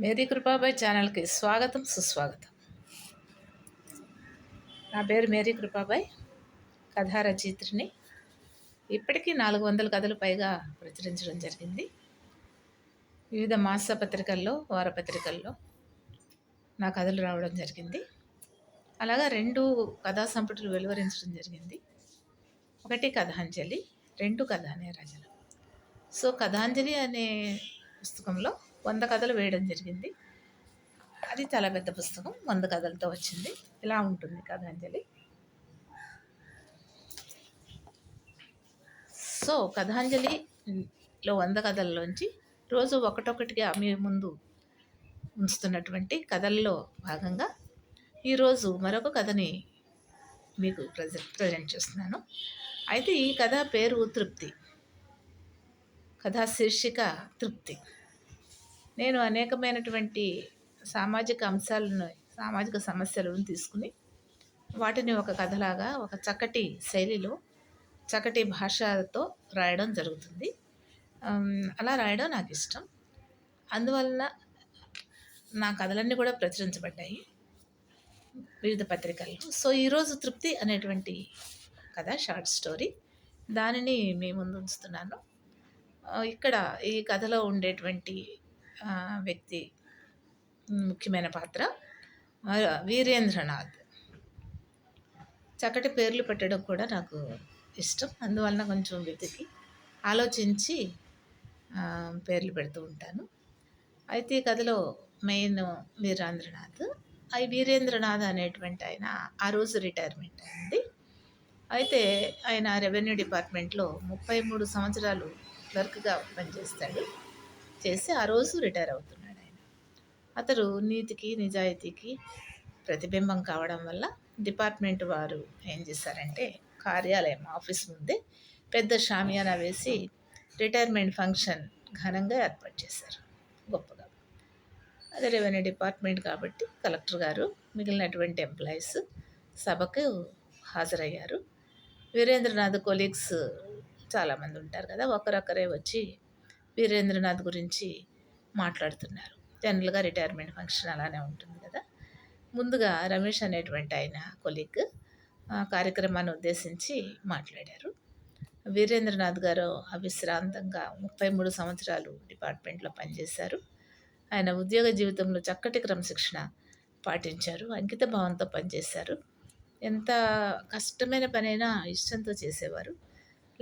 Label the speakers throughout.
Speaker 1: Mary Kripabai ఛానల్కి స్వాగతం సుస్వాగతం. నా పేరు మేరీ కృపాబాయ్ కథా రచయిత్రిని ఇప్పటికీ నాలుగు వందల కథలు పైగా ప్రచురించడం జరిగింది. వివిధ మాసపత్రికల్లో వారపత్రికల్లో నా కథలు రావడం జరిగింది. అలాగా రెండు కథా సంపుటులు వెలువరించడం జరిగింది. ఒకటి కథాంజలి రెండు కథానే రచన సో కథాంజలి అనే పుస్తకంలో వంద కథలు వేయడం జరిగింది. అది చాలా పెద్ద పుస్తకం. వంద కథలతో వచ్చింది. ఇలా ఉంటుంది కథాంజలి. సో కథాంజలిలో వంద కథల్లోంచి రోజు ఒకటొకటిగా మీ ముందు ఉంచుతున్నటువంటి కథల్లో భాగంగా ఈరోజు మరొక కథని మీకు ప్రజెంట్ ప్రజెంట్ చేస్తున్నాను. అయితే ఈ కథ పేరు తృప్తి. కథా శీర్షిక తృప్తి. నేను అనేకమైనటువంటి సామాజిక అంశాలను సామాజిక సమస్యలను తీసుకుని వాటిని ఒక కథలాగా ఒక చక్కటి శైలిలో చక్కటి భాషతో రాయడం జరుగుతుంది. అలా రాయడం నాకు ఇష్టం. అందువలన నా కథలన్నీ కూడా ప్రచురించబడ్డాయి వివిధ పత్రికల్లో. సో ఈరోజు తృప్తి అనేటువంటి కథ షార్ట్ స్టోరీ. దానిని మీ ముందు ఉంచుతున్నాను. ఇక్కడ ఈ కథలో ఉండేటువంటి వ్యక్తి ముఖ్యమైన పాత్ర వీరేంద్రనాథ్. చక్కటి పేర్లు పెట్టడం కూడా నాకు ఇష్టం. అందువలన కొంచెం వెతికి ఆలోచించి పేర్లు పెడుతూ ఉంటాను. అయితే ఈ కథలో మెయిన్ వీరేంద్రనాథ్. అవి వీరేంద్రనాథ్ అనేటువంటి ఆయన ఆ రోజు రిటైర్మెంట్ అయింది. అయితే ఆయన రెవెన్యూ డిపార్ట్మెంట్లో ముప్పై మూడు సంవత్సరాలు క్లర్క్గా పనిచేస్తాడు. చేసి ఆ రోజు రిటైర్ అవుతున్నాడు ఆయన. అతడు నీతికి నిజాయితీకి ప్రతిబింబం కావడం వల్ల డిపార్ట్మెంట్ వారు ఏం చేశారంటే కార్యాలయం ఆఫీస్ ముందే పెద్ద షామియానా వేసి రిటైర్మెంట్ ఫంక్షన్ ఘనంగా ఏర్పాటు చేశారు. గొప్పగా. అదే రెవెన్యూ డిపార్ట్మెంట్ కాబట్టి కలెక్టర్ గారు మిగిలినటువంటి ఎంప్లాయీస్ సభకు హాజరయ్యారు. వీరేంద్రనాథ్ కొలీగ్స్ చాలామంది ఉంటారు కదా ఒకరొకరే వచ్చి వీరేంద్రనాథ్ గురించి మాట్లాడుతున్నారు. జనరల్గా రిటైర్మెంట్ ఫంక్షన్ అలానే ఉంటుంది కదా. ముందుగా రమేష్ అనేటువంటి ఆయన కొలీగ్ కార్యక్రమాన్ని ఉద్దేశించి మాట్లాడారు. వీరేంద్రనాథ్ గారు అవిశ్రాంతంగా ముప్పై మూడు సంవత్సరాలు డిపార్ట్మెంట్లో పనిచేశారు. ఆయన ఉద్యోగ జీవితంలో చక్కటి క్రమశిక్షణ పాటించారు. అంకిత భావంతో పనిచేశారు. ఎంత కష్టమైన పనైనా ఇష్టంతో చేసేవారు.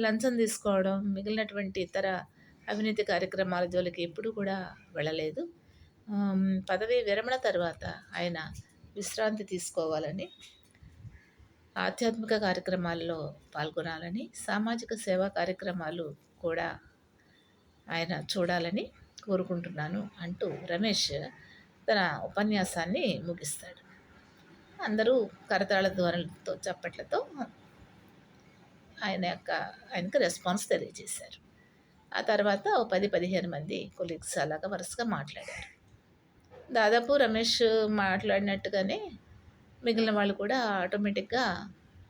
Speaker 1: లంచం తీసుకోవడం మిగిలినటువంటి ఇతర అవినీతి కార్యక్రమాల జోలికి ఎప్పుడు కూడా వెళ్ళలేదు. పదవి విరమణ తర్వాత ఆయన విశ్రాంతి తీసుకోవాలని ఆధ్యాత్మిక కార్యక్రమాల్లో పాల్గొనాలని సామాజిక సేవా కార్యక్రమాలు కూడా ఆయన చూడాలని కోరుకుంటున్నాను అంటూ రమేష్ తన ఉపన్యాసాన్ని ముగిస్తాడు. అందరూ కరతాళ ధ్వనులతో చప్పట్లతో ఆయన యొక్క ఆయనకు రెస్పాన్స్ తెలియజేశారు. ఆ తర్వాత ఓ పది పదిహేను మంది కొలీగ్స్ అలాగా వరుసగా మాట్లాడారు. దాదాపు రమేష్ మాట్లాడినట్టుగానే మిగిలిన వాళ్ళు కూడా ఆటోమేటిక్గా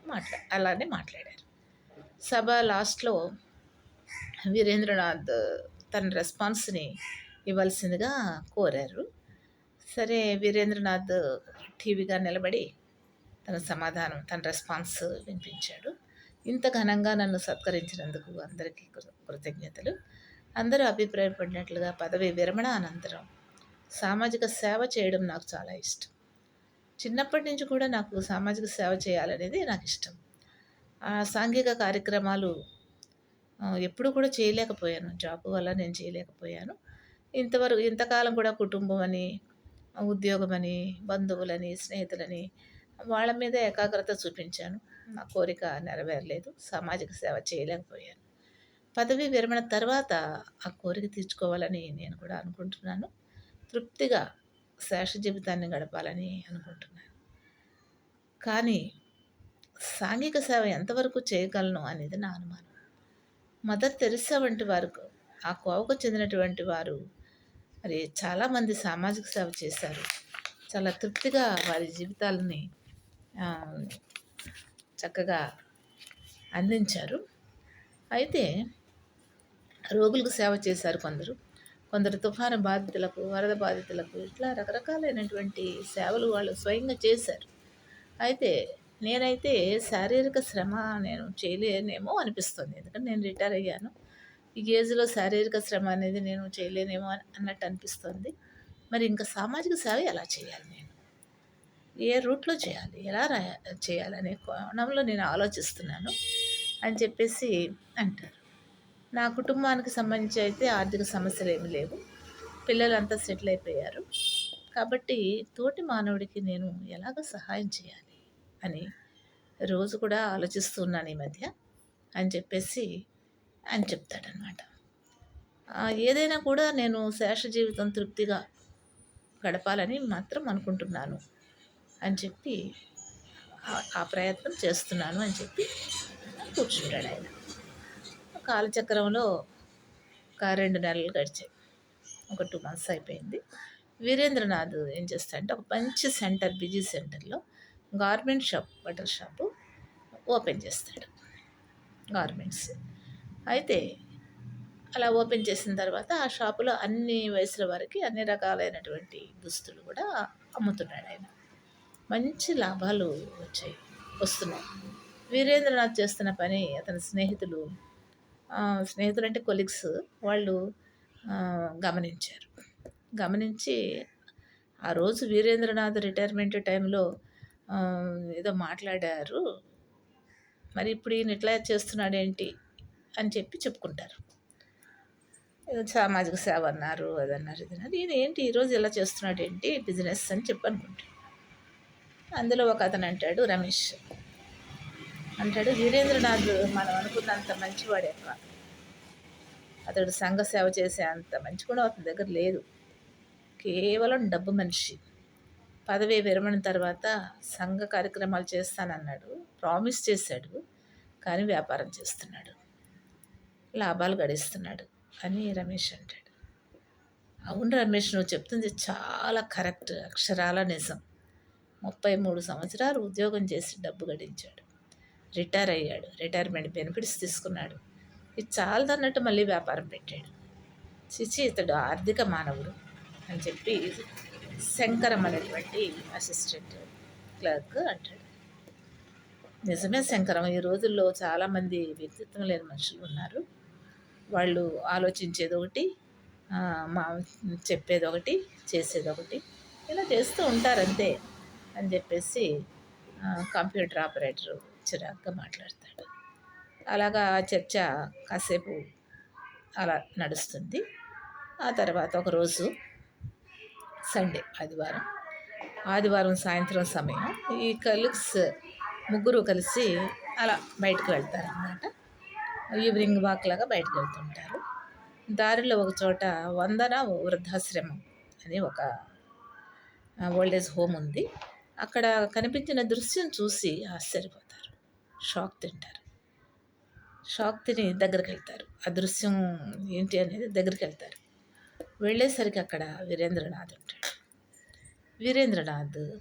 Speaker 1: మాట్లా అలానే మాట్లాడారు. సభ లాస్ట్లో వీరేంద్రనాథ్ తన రెస్పాన్స్ని ఇవ్వాల్సిందిగా కోరారు. సరే వీరేంద్రనాథ్ టీవీగా నిలబడి తన సమాధానం తన రెస్పాన్స్ వినిపించాడు. ఇంత ఘనంగా నన్ను సత్కరించినందుకు అందరికీ కృతజ్ఞతలు. అందరూ అభిప్రాయపడినట్లుగా పదవి విరమణ అనంతరం సామాజిక సేవ చేయడం నాకు చాలా ఇష్టం. చిన్నప్పటి నుంచి కూడా నాకు సామాజిక సేవ చేయాలనేది నాకు ఇష్టం. ఆ సాంఘిక కార్యక్రమాలు ఎప్పుడు కూడా చేయలేకపోయాను. జాబ్ వల్ల నేను చేయలేకపోయాను. ఇంతవరకు ఇంతకాలం కూడా కుటుంబం అని ఉద్యోగం అని బంధువులని స్నేహితులని వాళ్ళ మీద ఏకాగ్రత చూపించాను. నా కోరిక నెరవేరలేదు. సామాజిక సేవ చేయలేకపోయాను. పదవి విరమణ తర్వాత ఆ కోరిక తీర్చుకోవాలని నేను కూడా అనుకుంటున్నాను. తృప్తిగా శేష జీవితాన్ని గడపాలని అనుకుంటున్నాను. కానీ సాంఘిక సేవ ఎంతవరకు చేయగలను అనేది నా అనుమానం. మదర్ తెరిసా వంటి వారు ఆ కోవకు చెందినటువంటి వారు మరి చాలామంది సామాజిక సేవ చేశారు. చాలా తృప్తిగా వారి జీవితాలని చక్కగా అందించారు. అయితే రోగులకు సేవ చేశారు కొందరు. కొందరు తుఫాను బాధితులకు వరద బాధితులకు ఇట్లా రకరకాలైనటువంటి సేవలు వాళ్ళు స్వయంగా చేశారు. అయితే నేనైతే శారీరక శ్రమ నేను చేయలేనేమో అనిపిస్తుంది. ఎందుకంటే నేను రిటైర్ అయ్యాను. ఈ ఏజ్లో శారీరక శ్రమ అనేది నేను చేయలేనేమో అన్నట్టు అనిపిస్తుంది. మరి ఇంకా సామాజిక సేవ ఎలా చేయాలి నేను? ఏ రూట్లో చేయాలి? ఎలా రా చేయాలనే కోణంలో నేను ఆలోచిస్తున్నాను అని చెప్పేసి అంటారు. నా కుటుంబానికి సంబంధించి అయితే ఆర్థిక సమస్యలు ఏమి లేవు. పిల్లలంతా సెటిల్ అయిపోయారు. కాబట్టి తోటి మానవుడికి నేను ఎలాగ సహాయం చేయాలి అని రోజు కూడా ఆలోచిస్తున్నాను ఈ మధ్య అని చెప్పేసి అని చెప్తాడనమాట. ఏదైనా కూడా నేను శేష జీవితం తృప్తిగా గడపాలని మాత్రం అనుకుంటున్నాను. అని చెప్పి ఆ ప్రయత్నం చేస్తున్నాను అని చెప్పి కూర్చుంటాడు ఆయన. కాలచక్రంలో ఒక రెండు నెలలు గడిచాయి. ఒక టూ మంత్స్ అయిపోయింది. వీరేంద్రనాథ్ ఏం చేస్తాడంటే ఒక మంచి సెంటర్ బిజీ సెంటర్లో garment shop butter shop open చేస్తాడు. గార్మెంట్స్. అయితే అలా ఓపెన్ చేసిన తర్వాత ఆ షాపులో అన్ని వయసుల వారికి అన్ని రకాలైనటువంటి దుస్తులు కూడా అమ్ముతున్నాడు ఆయన. మంచి లాభాలు వచ్చాయి వస్తున్నాయి. వీరేంద్రనాథ్ చేస్తున్న పని అతని స్నేహితులు స్నేహితులు అంటే కొలీగ్స్ వాళ్ళు గమనించారు. గమనించి ఆ రోజు వీరేంద్రనాథ్ రిటైర్మెంట్ టైంలో ఏదో మాట్లాడారు. మరి ఇప్పుడు ఈయన ఇట్లా చేస్తున్నాడేంటి అని చెప్పి చెప్పుకుంటారు. సామాజిక సేవ అన్నారు అదన్నారు ఇది అన్నారు. ఈయన ఏంటి ఈరోజు ఇలా చేస్తున్నాడేంటి బిజినెస్ అని చెప్పి అనుకుంటాడు అందులో ఒక అతను అంటాడు రమేష్. అంటాడు వీరేంద్రనాథ్ మనం అనుకున్నంత మంచివాడే కాదు అతడు సంఘ సేవ చేసే అంత మంచి కూడా అతని దగ్గర లేదు. కేవలం డబ్బు మనిషి. పదవి విరమణ తర్వాత సంఘ కార్యక్రమాలు చేస్తానన్నాడు. ప్రామిస్ చేశాడు కానీ వ్యాపారం చేస్తున్నాడు. లాభాలు గడిస్తున్నాడు అని రమేష్ అంటాడు. అవును రమేష్ నువ్వు చెప్తుంది చాలా కరెక్ట్ అక్షరాల నిజం. ముప్పై మూడు సంవత్సరాలు ఉద్యోగం చేసి డబ్బు గడించాడు. రిటైర్ అయ్యాడు. రిటైర్మెంట్ బెనిఫిట్స్ తీసుకున్నాడు. ఇది చాలదన్నట్టు మళ్ళీ వ్యాపారం పెట్టాడు. చిచి ఇతడు ఆర్థిక మానవుడు అని చెప్పి శంకరం అనేటువంటి అసిస్టెంట్ క్లర్క్ అంటాడు. నిజమే శంకరం ఈ రోజుల్లో చాలామంది వ్యక్తిత్వం లేని మనుషులు ఉన్నారు. వాళ్ళు ఆలోచించేది ఒకటి మా చెప్పేది ఒకటి చేసేది ఒకటి ఇలా చేస్తూ ఉంటారు అంతే. అని చెప్పేసి కంప్యూటర్ ఆపరేటరు చిరాగ్గా మాట్లాడతాడు. అలాగా చర్చ కాసేపు అలా నడుస్తుంది. ఆ తర్వాత ఒకరోజు సండే ఆదివారం. ఆదివారం సాయంత్రం సమయం. ఈ కలుక్స్ ముగ్గురు కలిసి అలా బయటకు వెళ్తారనమాట ఈవినింగ్ వాక్ లాగా బయటకు వెళ్తుంటారు. దారిలో ఒక చోట వందన వృద్ధాశ్రమం అని ఒక ఓల్డేజ్ హోమ్ ఉంది. అక్కడ కనిపించిన దృశ్యం చూసి ఆశ్చర్యపోతారు. షాక్ తింటారు. షాక్ తిని దగ్గరికి వెళ్తారు. ఆ దృశ్యం ఏంటి అనేది దగ్గరికి వెళ్తారు. వెళ్ళేసరికి అక్కడ వీరేంద్రనాథ్ ఉంటాడు. వీరేంద్రనాథ్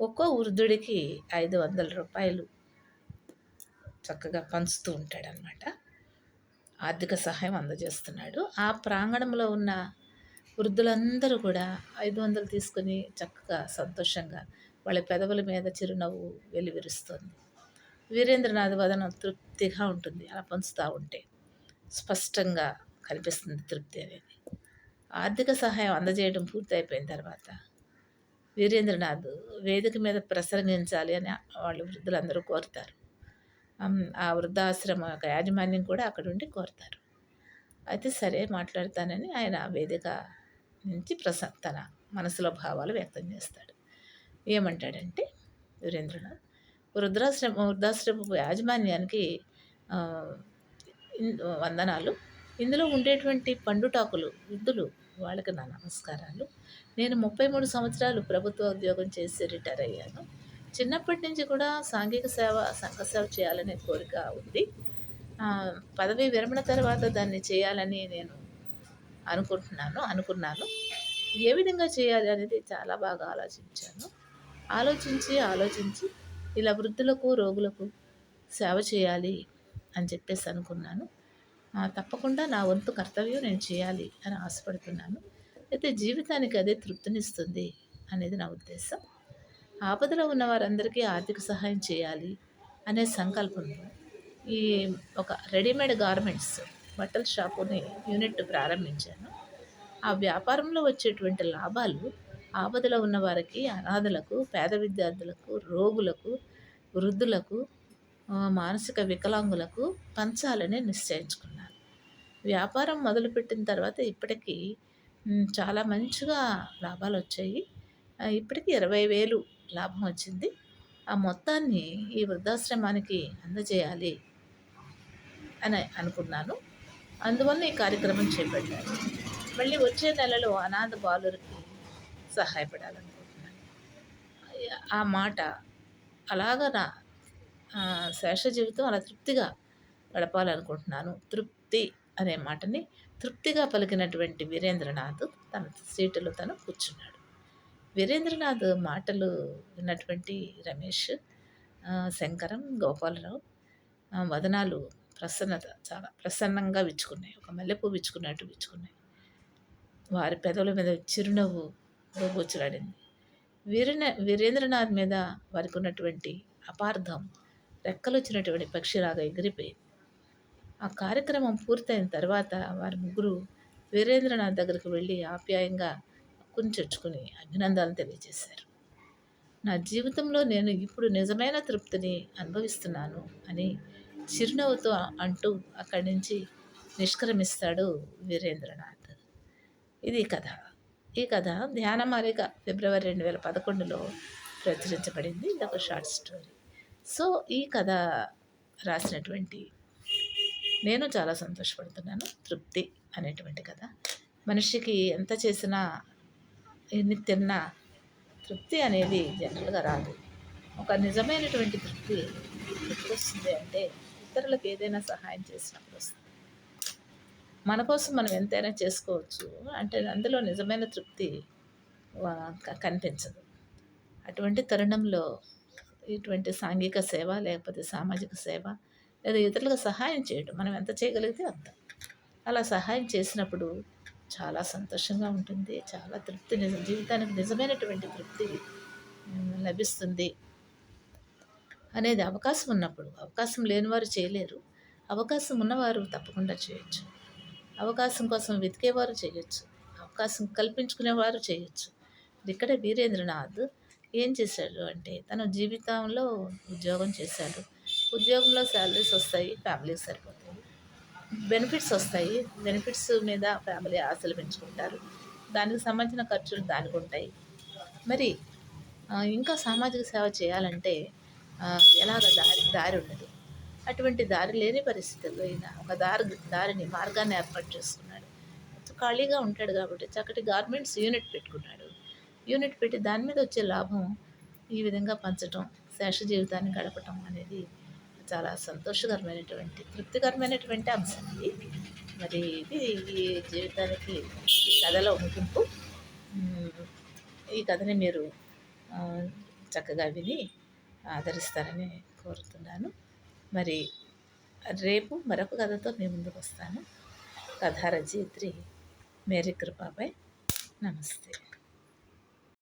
Speaker 1: ఒక్కో వృద్ధుడికి ఐదు వందల రూపాయలు చక్కగా పంచుతూ ఉంటాడనమాట ఆర్థిక సహాయం అందజేస్తున్నాడు. ఆ ప్రాంగణంలో ఉన్న వృద్ధులందరూ కూడా ఐదు వందలు తీసుకొని చక్కగా సంతోషంగా వాళ్ళ పెదవుల మీద చిరునవ్వు వెలువరుస్తుంది. వీరేంద్రనాథ్ వదనం తృప్తిగా ఉంటుంది. అలా పంచుతూ ఉంటే స్పష్టంగా కనిపిస్తుంది తృప్తి అనేది. ఆర్థిక సహాయం అందజేయడం పూర్తయిపోయిన తర్వాత వీరేంద్రనాథ్ వేదిక మీద ప్రసంగించాలి అని వాళ్ళు వృద్ధులందరూ కోరుతారు. ఆ వృద్ధాశ్రమ యొక్క యాజమాన్యం కూడా అక్కడ ఉండి కోరుతారు. అయితే సరే మాట్లాడతానని ఆయన వేదిక నుంచి ప్రస తన మనసులో భావాలు వ్యక్తం చేస్తాడు. ఏమంటాడంటే వీరేంద్రనాథ్ వృద్ధాశ్రమ వృద్ధాశ్రమ యాజమాన్యానికి వందనాలు. ఇందులో ఉండేటువంటి పండుటాకులు వృద్ధులు వాళ్ళకి నా నమస్కారాలు. నేను ముప్పై మూడు సంవత్సరాలు ప్రభుత్వ ఉద్యోగం చేసి రిటైర్ అయ్యాను. చిన్నప్పటి నుంచి కూడా సాంఘిక సేవ సంఘ సేవ చేయాలనే కోరిక ఉంది. పదవి విరమణ తర్వాత దాన్ని చేయాలని నేను అనుకుంటున్నాను అనుకున్నాను. ఏ విధంగా చేయాలి అనేది చాలా బాగా ఆలోచించాను. ఆలోచించి ఆలోచించి ఇలా వృద్ధులకు రోగులకు సేవ చేయాలి అని చెప్పేసి అనుకున్నాను. తప్పకుండా నా వంతు కర్తవ్యం నేను చేయాలి అని ఆశపడుతున్నాను. అయితే జీవితానికి అదే తృప్తినిస్తుంది అనేది నా ఉద్దేశం. ఆపదలో ఉన్న వారందరికీ ఆర్థిక సహాయం చేయాలి అనే సంకల్పంతో ఈ ఒక రెడీమేడ్ గార్మెంట్స్ బట్టల షాపుని యూనిట్ ప్రారంభించాను. ఆ వ్యాపారంలో వచ్చేటువంటి లాభాలు ఆపదలో ఉన్న వారికి అనాథలకు పేద విద్యార్థులకు రోగులకు వృద్ధులకు మానసిక వికలాంగులకు పంచాలని నిశ్చయించుకున్నాను వ్యాపారం మొదలుపెట్టిన తర్వాత ఇప్పటికీ చాలా మంచిగా లాభాలు వచ్చాయి. ఇప్పటికీ ఇరవై వేలు లాభం వచ్చింది. ఆ మొత్తాన్ని ఈ వృద్ధాశ్రమానికి అందజేయాలి అని అనుకున్నాను. అందువల్ల ఈ కార్యక్రమం చేపట్టాను. మళ్ళీ వచ్చే నెలలో అనాథ బాలురికి సహాయపడాలనుకుంటున్నాను. ఆ మాట అలాగ నా శేష జీవితం అలా తృప్తిగా గడపాలనుకుంటున్నాను. తృప్తి అనే మాటని తృప్తిగా పలికినటువంటి వీరేంద్రనాథ్ తన సీటులో తను కూర్చున్నాడు. వీరేంద్రనాథ్ మాటలు విన్నటువంటి రమేష్ శంకరం గోపాలరావు వదనాలు ప్రసన్నత చాలా ప్రసన్నంగా విచ్చుకున్నాయి. ఒక మల్లెపూ విచ్చుకున్నట్టు విచ్చుకున్నాయి. వారి పెదవుల మీద చిరునవ్వు గోచలాడింది వీరిన వీరేంద్రనాథ్ మీద వారికి ఉన్నటువంటి అపార్థం రెక్కలొచ్చినటువంటి పక్షిలాగా ఎగిరిపోయింది. ఆ కార్యక్రమం పూర్తయిన తర్వాత వారి ముగ్గురు వీరేంద్రనాథ్ దగ్గరికి వెళ్ళి ఆప్యాయంగా కుంచొచ్చుకుని అభినందనలు తెలియజేశారు. నా జీవితంలో నేను ఇప్పుడు నిజమైన తృప్తిని అనుభవిస్తున్నాను అని చిరునవ్వుతో అంటూ అక్కడి నుంచి నిష్క్రమిస్తాడు వీరేంద్రనాథ్. ఇది కథ. ఈ కథ ధ్యానమాలిక ఫిబ్రవరి రెండు వేల పదకొండులో ప్రచురించబడింది. ఇది ఒక షార్ట్ స్టోరీ సో ఈ కథ రాసినటువంటి నేను చాలా సంతోషపడుతున్నాను. తృప్తి అనేటువంటి కథ. మనిషికి ఎంత చేసినా ఎన్ని తిన్నా తృప్తి అనేది జనరల్గా రాదు. ఒక నిజమైనటువంటి తృప్తి ఎప్పుడు వస్తుంది అంటే ఇతరులకు ఏదైనా సహాయం చేసినప్పుడు వస్తుంది. మన కోసం మనం ఎంతైనా చేసుకోవచ్చు అంటే అందులో నిజమైన తృప్తి కనిపించదు. అటువంటి తరుణంలో ఇటువంటి సాంఘిక సేవ లేకపోతే సామాజిక సేవ లేదా ఇతరులకు సహాయం చేయడం మనం ఎంత చేయగలిగితే అంత. అలా సహాయం చేసినప్పుడు చాలా సంతోషంగా ఉంటుంది చాలా తృప్తి నిజ జీవితానికి నిజమైనటువంటి తృప్తి లభిస్తుంది అనేది అవకాశం ఉన్నప్పుడు అవకాశం లేనివారు చేయలేరు. అవకాశం ఉన్నవారు తప్పకుండా చేయొచ్చు. అవకాశం కోసం వెతికేవారు చేయొచ్చు. అవకాశం కల్పించుకునేవారు చేయొచ్చు. ఇక్కడ వీరేంద్రనాథ్ ఏం చేశాడు అంటే తన జీవితంలో ఉద్యోగం చేశాడు. ఉద్యోగంలో శాలరీస్ వస్తాయి ఫ్యామిలీకి సరిపోతాయి. బెనిఫిట్స్ వస్తాయి. బెనిఫిట్స్ మీద ఫ్యామిలీ ఆశలు పెంచుకుంటారు. దానికి సంబంధించిన ఖర్చులు దానికి ఉంటాయి. మరి ఇంకా సామాజిక సేవ చేయాలంటే ఎలాగ దారి దారి ఉండదు. అటువంటి దారి లేని పరిస్థితుల్లో ఈయన ఒక దారి దారిని మార్గాన్ని ఏర్పాటు చేసుకున్నాడు. ఖాళీగా ఉంటాడు కాబట్టి చక్కటి గార్మెంట్స్ యూనిట్ పెట్టుకున్నాడు. యూనిట్ పెట్టి దాని మీద వచ్చే లాభం ఈ విధంగా పంచటం శేష జీవితాన్ని గడపటం అనేది చాలా సంతోషకరమైనటువంటి తృప్తికరమైనటువంటి అంశం ఇది. మరి ఇది ఈ జీవితానికి ఈ కథలో ముగింపు. ఈ కథని మీరు చక్కగా విని ఆదరిస్తారని కోరుతున్నాను. మరి రేపు మరొక కథతో మీ ముందుకు వస్తాను. కథా రచయిత్రి మేరీ కృపాపై నమస్తే.